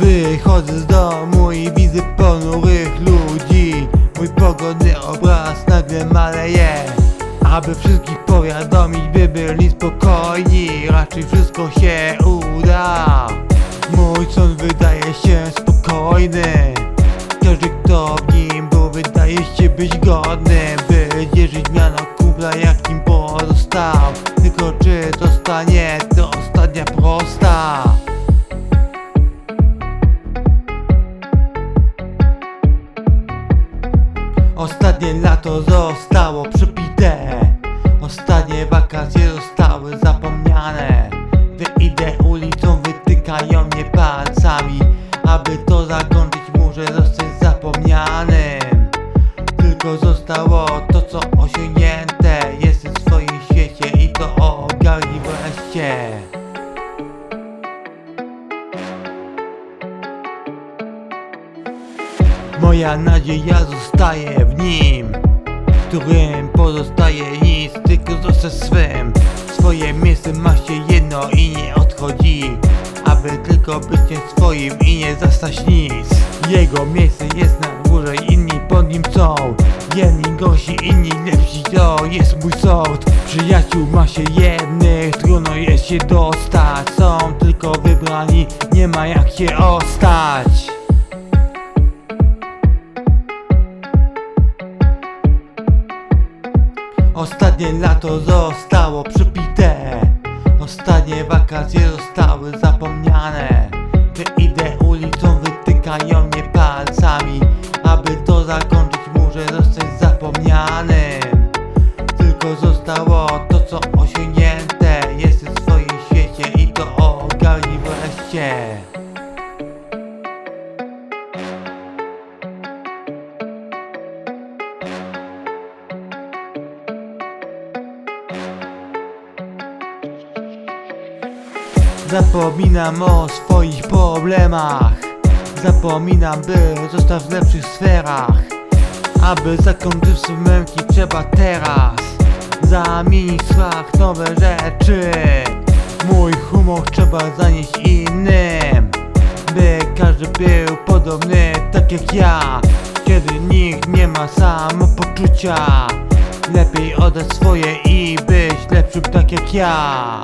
Wychodzę z domu i widzę ponurych ludzi. Mój pogodny obraz nagle maleje Aby wszystkich powiadomić, by byli spokojni. Raczej wszystko się uda. Mój son wydaje się spokojny. Każdy kto w nim był wydaje się być godnym By dzierżyć miano kumpla jakim pozostał? Tylko czy zostanie to ostatnia prosta? Ostatnie lato zostało przepite Ostatnie wakacje zostały zapomniane. Wyjdę ulicą, wytykają mnie palcami. Aby to zakończyć muszę zostać zapomnianym. Tylko zostało to co osiągnięte wreszcie Moja nadzieja zostaje w nim Którym pozostaje nic, tylko zostać swym. Swoje miejsce ma się jedno i nie odchodzi Aby tylko być nie swoim i nie zastać nic. Jego miejsce jest na Przyjaciół ma się jednych, trudno jest się dostać. Są tylko wybrani, nie ma jak się ostać. Ostatnie lato zostało przepite Ostatnie wakacje zostały zapomniane. Wyjdę ulicą, wytykają mnie palcami Aby to zakończyć wreszcie Zapominam o swoich problemach. Zapominam by zostać w lepszych sferach. Aby zakończyć swe męki trzeba teraz Zamienić w nowe rzeczy humor trzeba zanieść innym By każdy był podobny tak jak ja. Kiedy nikt nie ma samopoczucia Lepiej oddać swoje i być lepszym tak jak ja